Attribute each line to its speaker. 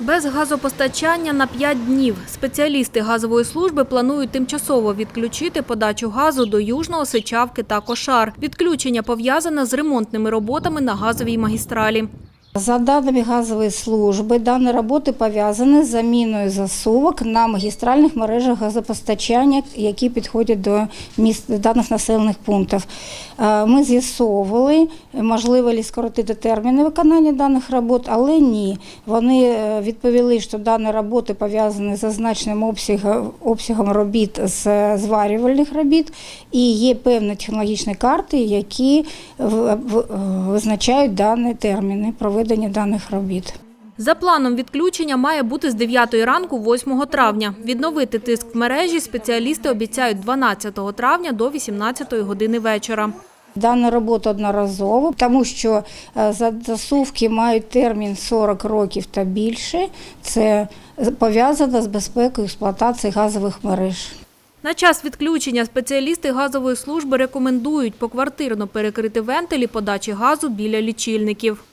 Speaker 1: Без газопостачання на 5 днів спеціалісти газової служби планують тимчасово відключити подачу газу до Южного, Сичавки та Кошар. Відключення пов'язане з ремонтними роботами на газовій магістралі.
Speaker 2: За даними газової служби, дані роботи пов'язані з заміною засувок на магістральних мережах газопостачання, які підходять до міст даних населених пунктів. Е, Ми з'ясовували, можливо ли скоротити терміни виконання даних робот, але ні. Вони е, відповіли, що дані роботи пов'язані з зазначеним обсягом, обсягом робіт з зварювальних робіт, і є певні технологічні карти, які визначають дані терміни проведення даних робіт.
Speaker 1: За планом відключення має бути з 9 ранку 8 травня. Відновити тиск в мережі спеціалісти обіцяють 12 травня до 18 години вечора.
Speaker 2: Дана робота одноразова, тому що е, засувки мають термін 40 років та більше. Це пов'язано з безпекою експлуатації газових мереж.
Speaker 1: На час відключення спеціалісти газової служби рекомендують поквартирно перекрити вентилі подачі газу біля лічильників.